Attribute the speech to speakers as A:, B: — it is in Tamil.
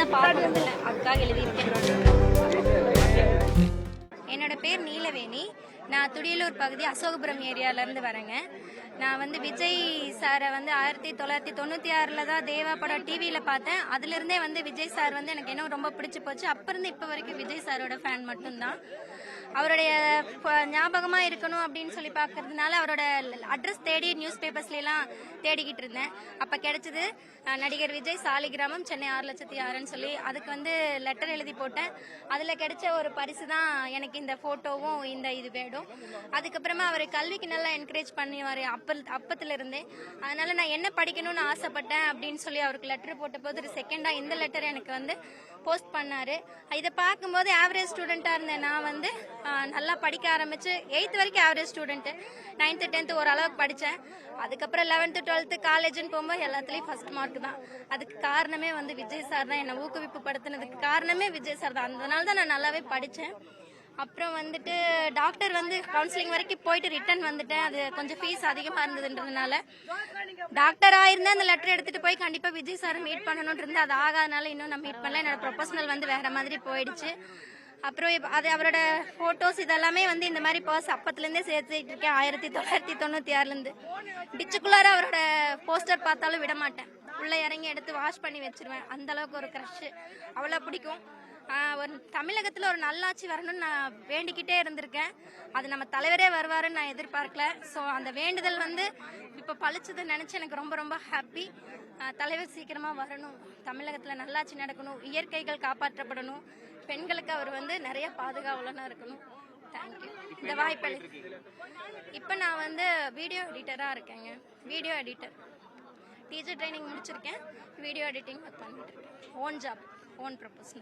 A: மட்டும்தான் பார்க்கறதில்ல அதுக்காக எழுதியிருக்கேன். என்னோட பேர் நீலவேணி. நான் துடியலூர் பகுதி அசோகபுரம் ஏரியாலேருந்து வரேங்க. நான் வந்து விஜய் சாரை வந்து ஆயிரத்தி தொள்ளாயிரத்தி தொண்ணூற்றி ஆறில் தான் தேவா படம் டிவியில் பார்த்தேன். அதுலேருந்தே வந்து விஜய் சார் வந்து எனக்கு இன்னும் ரொம்ப பிடிச்சி போச்சு. அப்போ இருந்து இப்போ வரைக்கும் விஜய் சாரோட ஃபேன் மட்டும்தான். அவருடைய ஞாபகமாக ஞாபகமா இருக்கணும் அப்படின்னு சொல்லி பார்க்கறதுனால அவரோட அட்ரஸ் தேடி நியூஸ் பேப்பர்ஸ்லாம் தேடிக்கிட்டு இருந்தேன். அப்ப கிடைச்சது நடிகர் விஜய் சாலிகிராமம் சென்னை ஆறு லட்சத்தி ஆறுன்னு சொல்லி அதுக்கு வந்து லெட்டர் எழுதி போட்டேன். அதுல கிடைச்ச ஒரு பரிசு தான் எனக்கு இந்த போட்டோவும் இந்த இது வேடும் அதுக்கப்புறமா அவர் கல்விக்கு நல்லா என்கரேஜ் பண்ணுவார் அப்ப அப்பத்துல இருந்தே. அதனால நான் என்ன படிக்கணும்னு ஆசைப்பட்டேன் அப்படின்னு சொல்லி அவருக்கு லெட்டர் போட்ட போது ஒரு செகண்டா இந்த லெட்டர் எனக்கு வந்து போஸ்ட் பண்ணாரு. இதை பார்க்கும்போது ஆவரேஜ் ஸ்டூடெண்ட்டாக இருந்தேன். நான் வந்து நல்லா படிக்க ஆரம்பிச்சு எயித் வரைக்கும் ஆவரேஜ் ஸ்டூடெண்ட்டு நைன்த்து டென்த்து ஓரளவுக்கு படித்தேன் அதுக்கப்புறம் லெவன்த்து டுவெல்த்து காலேஜுன்னு போகும்போது எல்லாத்துலேயும் ஃபர்ஸ்ட் மார்க் தான். அதுக்கு காரணமே வந்து விஜய் சார் தான் என்னை ஊக்குவிப்பு படுத்தினதுக்கு காரணமே விஜய் சார் தான். அதனால தான் நான் நல்லாவே படித்தேன் அப்புறம் வந்துட்டு டாக்டர் வந்து கவுன்சிலிங் வரைக்கும் போயிட்டு ரிட்டர்ன் வந்துட்டேன். அது கொஞ்சம் ஃபீஸ் அதிகமாக இருந்ததுன்றதுனால டாக்டர் ஆயிருந்தா அந்த லெட்டர் எடுத்துகிட்டு போய் கண்டிப்பாக விஜய் சார் மீட் பண்ணணுன்றது அது ஆகாதனால இன்னும் நான் மீட் பண்ணல. என்னோட ப்ரொஃபஷனல் வந்து வேற மாதிரி போயிடுச்சு. அப்புறம் அது அவரோட போட்டோஸ் இதெல்லாமே வந்து இந்த மாதிரி பர்ஸ் அப்பத்துலேருந்தே சேர்த்துட்டு இருக்கேன் ஆயிரத்தி தொள்ளாயிரத்தி தொண்ணூற்றி ஆறுலேருந்து. டிச்சுக்குள்ளார அவரோட போஸ்டர் பார்த்தாலும் விட மாட்டேன். உள்ள இறங்கி எடுத்து வாஷ் பண்ணி வச்சிருவேன். அந்த அளவுக்கு ஒரு க்ரஷ்ஷு அவ்வளோ பிடிக்கும். ஒரு தமிழகத்தில் ஒரு நல்லாட்சி வரணும்னு நான் வேண்டிக்கிட்டே இருந்திருக்கேன். அது நம்ம தலைவரே வருவாருன்னு நான் எதிர்பார்க்கல. ஸோ அந்த வேண்டுதல் வந்து இப்போ பழிச்சதை நினச்சி எனக்கு ரொம்ப ரொம்ப ஹாப்பி தலைவர் சீக்கிரமாக வரணும். தமிழகத்தில் நல்லாட்சி நடக்கணும். இயற்கைகள் காப்பாற்றப்படணும். பெண்களுக்கு அவர் வந்து நிறைய பாதுகாவலனாக இருக்கணும். தேங்க்யூ இந்த வாய்ப்பளி இப்போ நான் வந்து வீடியோ எடிட்டராக இருக்கேங்க. வீடியோ எடிட்டர் டீச்சர் ட்ரைனிங் முடிச்சிருக்கேன். வீடியோ எடிட்டிங் ஒர்க் பண்ணிட்டு இருக்கேன். Own job own proportional